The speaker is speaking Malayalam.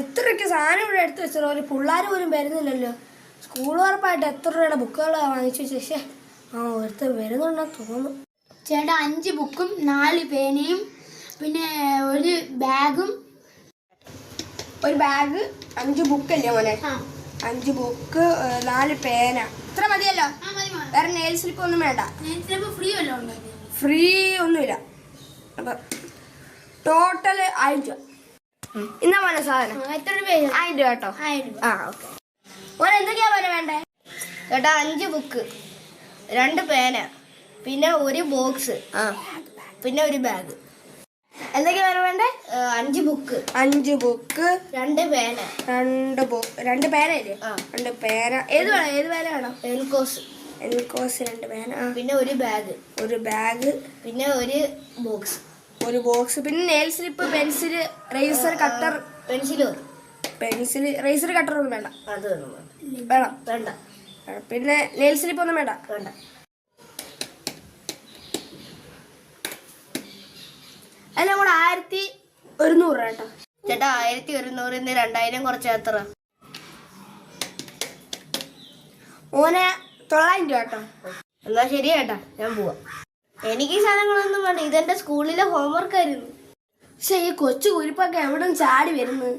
എത്രയൊക്കെ സാധനം ഇവിടെ എടുത്ത് വെച്ചോ ഒരു പിള്ളേർ പോലും വരുന്നില്ലല്ലോ. സ്കൂൾ ഉറപ്പായിട്ട് എത്ര രൂപയുടെ ബുക്കുകൾ വാങ്ങിച്ചു ശേഷം ആ ഒരുത്തർ വരുന്നുണ്ടെന്ന് തോന്നുന്നു. ചേട്ടാ അഞ്ച് ബുക്കും നാല് പേനയും പിന്നെ ഒരു ബാഗും. ഒരു ബാഗ് അഞ്ച് ബുക്കല്ലേ മോനെ? അഞ്ച് ബുക്ക് നാല് പേന. ഇത്ര മതിയല്ലോ? വേറെ നെയിൽ സ്ലിപ്പ് ഒന്നും വേണ്ട. ഫ്രീ ഒന്നുമില്ല. അപ്പൊ ടോട്ടൽ ആയിരം രൂപ ഇന്നാ മോനെ സാധനം? എത്ര രൂപ ആയിരം രൂപ കേട്ടോ. ആയിരം രൂപ ആ ഓക്കെ. മോനെ എന്തൊക്കെയാ മോനെ വേണ്ടേ? ചേട്ടാ അഞ്ച് ബുക്ക്. രണ്ട് പേന. പിന്നെ ഒരു ബോക്സ്. ആ പിന്നെ ഒരു ബാഗ്. എന്തൊക്കെയാ മോനെ വേണ്ടേ? അഞ്ച് ബുക്ക്. അഞ്ച് ബുക്ക്. രണ്ട് പേന. രണ്ട് ബു രണ്ട് പേന ആ. രണ്ട് പേന. ഏത് വേണം? ഏത് പേന വേണം? എൽക്കോസ് എനിക്കോസ് രണ്ട് പേന. ആ. പിന്നെ ഒരു ബാഗ്. ഒരു ബാഗ്. പിന്നെ ഒരു ബോക്സ്. ഒരു ബോക്സ് പിന്നെ nail slip pencil eraser cutter pencil pencil eraser cutter ഒന്നും വേണ്ട. വേണം. വേണ്ട. പിന്നെ നെയിൽ സ്ലിപ്പ് ഒന്നും വേണ്ട. വേണ്ട. എല്ലാം കൂടെ ആയിരത്തി ഒരുന്നൂറ് കേട്ടോ. ചേട്ടാ ആയിരത്തി ഒരുന്നൂറിൽ നിന്ന് രണ്ടായിരം കുറച്ച് എത്ര? ഓനെ തൊള്ളായിരം രൂപ കേട്ടോ. എന്നാ ശരി ചേട്ടാ ഞാൻ പോവാം. എനിക്ക് സാധനങ്ങളൊന്നും വേണ്ട. ഇതെന്റെ സ്കൂളിലെ ഹോംവർക്ക് ആയിരുന്നു. പക്ഷെ ഈ കൊച്ചു കുരിപ്പൊക്കെ എവിടെ ചാടി വരുന്നു.